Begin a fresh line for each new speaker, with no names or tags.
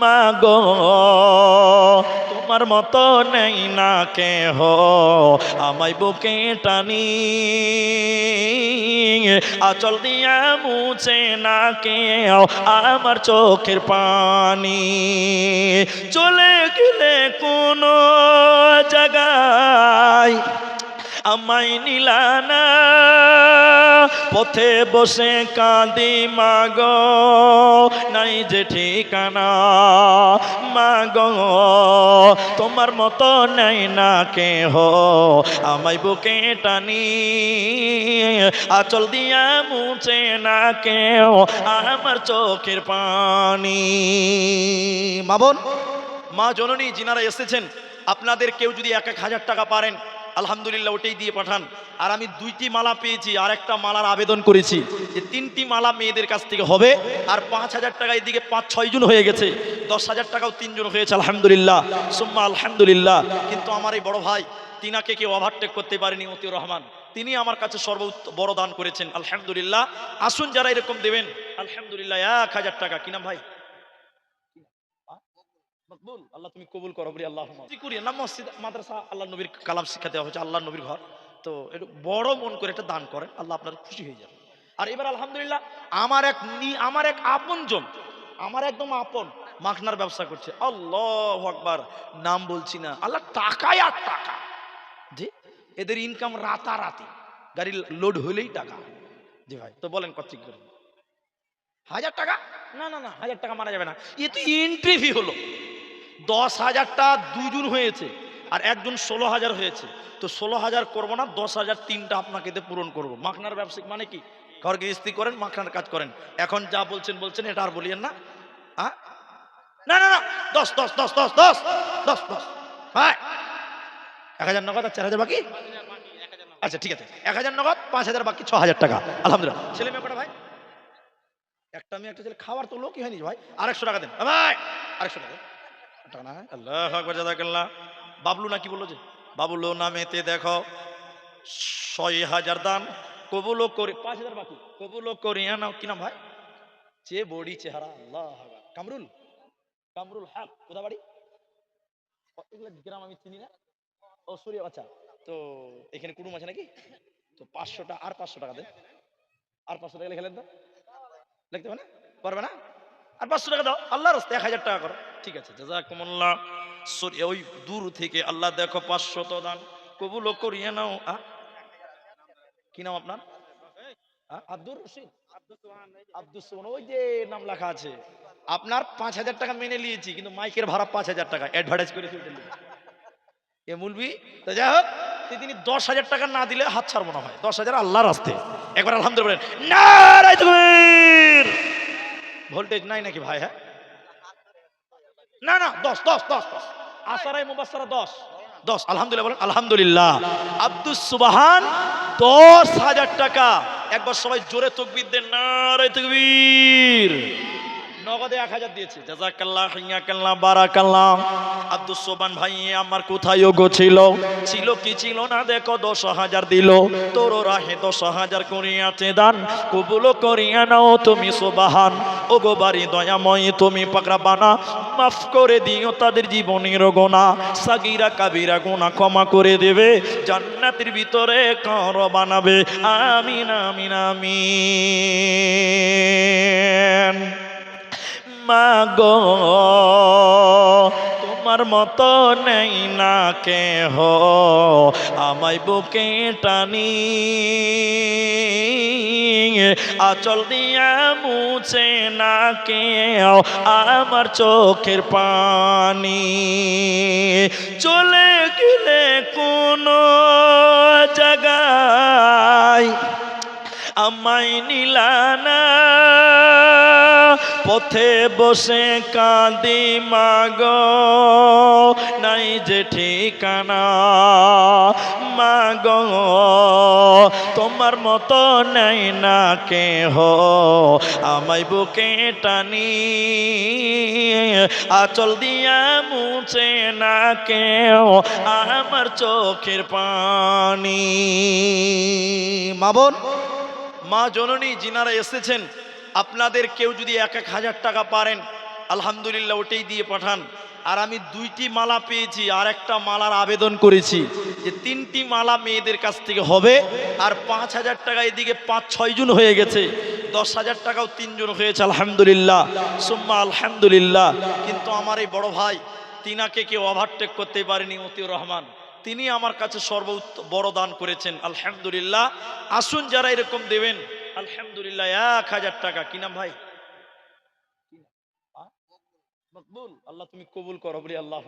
মাগো, তোমার মতো নেই না কে হো আমায় বুকে টানি, আচল দিয়া মুছে না কেউ। আমার চোখের পানি চলে গেলে কোনো জায়গায় আমায় নিলানা পথে বসে কাঁদি মাগ, নাই যে ঠিকানা মাগ। তোমার মতো নাই না কে হো বুকে টানি। আচল দিয়া মুছে না কেউ আমার চোখের পানি। মা বোন, মা জননী, যিনারা এসেছেন, আপনাদের কেউ যদি এক এক হাজার টাকা পারেন আলহামদুলিল্লাহ, ওটাই দিয়ে পাঠান। আর আমি দুইটি মালা পেয়েছি, আর একটা মালার আবেদন করেছি যে তিনটি মালা মেয়েদের কাছ থেকে হবে, আর পাঁচ হাজার টাকা এদিকে পাঁচ, ছয় জন হয়ে গেছে, দশ হাজার টাকাও তিনজন হয়েছে, আলহামদুলিল্লাহ, সুম্মা আলহামদুলিল্লাহ। কিন্তু আমার এই বড় ভাই, তিনাকে কেউ ওভারটেক করতে পারেনি, মতিউর রহমান। তিনি আমার কাছে সর্ব বড় দান করেছেন, আলহামদুলিল্লাহ। আসুন যারা এরকম দেবেন, আলহামদুলিল্লাহ, এক হাজার টাকা। কিনা ভাই? মকবুল, আল্লাহ তুমি কবুল করো, বলি আল্লাহ করি? না, মসজিদ, মাদ্রাসা আল্লাহ নবীর কালাম শিক্ষা দেওয়া হচ্ছে আল্লাহ নবীর ঘর। তো একটু বড় মন করে একটা দান করেন, আল্লাহ আপনার খুশি হয়ে যাবে। আর এবার আলহামদুলিল্লাহ, আমার এক আমার এক আপনজন, আমার একদম আপন, মাখনার ব্যবসা করছে। আল্লাহ আকবার, নাম বলছি না। আল্লাহ টাকায় আর টাকা। জি? এদের ইনকাম রাতারাতি। গাড়ি লোড হলেই টাকা। জি ভাই, তো বলেন কত করে? হাজার টাকা? না না না, হাজার টাকা মারা যাবে না। এ তো এন্ট্রি ফি হলো। দশ হাজারটা দুজন হয়েছে আর একজন ষোলো হাজার হয়েছে। তো ষোলো হাজার করব না, দশ হাজার তিনটা আপনাকে পূরণ করব। মাখনার ব্যবসায়িক মানে কি? ঘর গৃহস্থী করেন, মাখনার কাজ করেন। এখন যা বলছেন বলছেন, এটা আর বলিয়েন না? না না না, দশ দশ দশ দশ দশ দশ দশ। ভাই এক হাজার নগদ আর চার হাজার বাকি? আচ্ছা ঠিক আছে। এক হাজার নগদ, পাঁচ হাজার বাকি, ছ হাজার টাকা। আলহামদুলিল্লাহ। ছেলে মেয়ে ভাই? একটা মেয়ে, একটা ছেলে। খাওয়ার তো লোকই হয়নি ভাই। আরেকশো টাকা দেন। ভাই আরেকশো টাকা টাকা না আল্লাহ আকবর জাজাকাল্লাহ বাবলু না কি বলল যে? বাবলু নামেতে দেখো, ছয় হাজার দান। কবুলও করে, পাঁচ হাজার বাকি। কবুলও করিয়া নাও, কি নাম ভাই? চে বড়ি চেহারা, আল্লাহ। কামরুল? কামরুল হক কোথা বাড়ি? গ্রাম আমি চিনি না। ও, সূর্য আচ্ছা। তো এখানে কুটুম আছে নাকি? তো পাঁচশোটা, আর পাঁচশো টাকা দেন। আর পাঁচশো টাকা লিখে তো। লিখতে হবে না? পারবে না? আর পাঁচশো টাকা দাও আল্লাহ রাস্তায় এক হাজার টাকা করো। ঠিক আছে, জাজাকুমুল্লাহ। ওই দূর থেকে আল্লাহ দেখো পাঁচশো তো দান। কবুল করিয়ে নাও? কি নাম আপনার? আব্দুর রশিদ? আব্দুল সোহান ওই যে নাম লেখা আছে। আপনার পাঁচ হাজার টাকা মেনে নিয়েছি, কিন্তু মাইকের ভাড়া পাঁচ হাজার টাকা অ্যাডভার্টাইজ নিয়ে। এ মুলবি, তো যাই হোক তিনি দশ হাজার টাকা না দিলে হাত ছাড়বো না হয় দশ হাজার আল্লাহর রাস্তে। একবার আলহামদুলিল্লাহ তকবীর! ভোল্টেজ নাই নাকি ভাই হ্যাঁ? না না, দশ দশ দশ দশ। আসারাই মুবাসারা দশ। দশ, আলহামদুলিল্লাহ বলেন, আলহামদুলিল্লাহ। আব্দুল সুবাহান দশ হাজার টাকা। একবার সবাই জোরে তকবির দেন, নারায় তকবীর। নগদে এক হাজার দিয়েছে। জাজাকাল্লাহ হিয়াকাল্লাহ বারাকাল্লাহ। আব্দুল সোবান ভাই, আমার কোথায় গো ছিল? ছিল কি ছিল না? দেখো, দশ হাজার দিল। তোর রাহে দশ হাজার করিয়াছে দান। কবুল করিয়া নাও তুমি সোবাহান। ও গো বাড়ি দয়াময়, তুমি পাকড়া বানা, মাফ করে দিও তাদের জীবনের গোনা। সাগিরা কাবিরা গোনা ক্ষমা করে দেবে, জান্নাতের ভিতরে কর বানাবে? আমিন আমিন আমিন। মাগো, তোমার মতো নেই না কে আমায় বুকে টানি। আচল দিয়া মুছে না কেউ আমার চোখের পানি। চলে গেলে কোনো জায়গায় আমায় নিলানা পথে বসে কাঁদি মাগ, নাই যে ঠিকানা মাগ। তোমার মতো নাই না কে হো আমায় বুকে টানি, আচল দিয়া মুছে না কেউ আমার চোখের পানি। মা বোন, মা জননী, যিনারা এসেছেন আপনাদের কেউ যদি এক এক হাজার টাকা পারেন, আলহামদুলিল্লাহ ওটাই দিয়ে পাঠান। আর আমি দুইটি মালা পেয়েছি, আর একটা মালার আবেদন করেছি যে তিনটি মালা মেয়েদের কাছ থেকে হবে, আর পাঁচ হাজার টাকা এদিকে পাঁচ, ছয় জন হয়ে গেছে, দশ হাজার টাকাও তিনজন হয়েছে, আলহামদুলিল্লাহ। সুম্মা আলহামদুলিল্লাহ। কিন্তু আমার এই বড় ভাই, তিনাকে কেউ ওভারটেক করতে পারেনি, মতিউর রহমান। তিনি আমার কাছে সর্বোচ্চ বড় দান করেছেন, আলহামদুলিল্লাহ। আসুন যারা এরকম দেবেন আলহামদুলিল্লাহ এক হাজার টাকা। কি নাম ভাই? মকবুল। আল্লাহ তুমি কবুল করো বলি আল্লাহ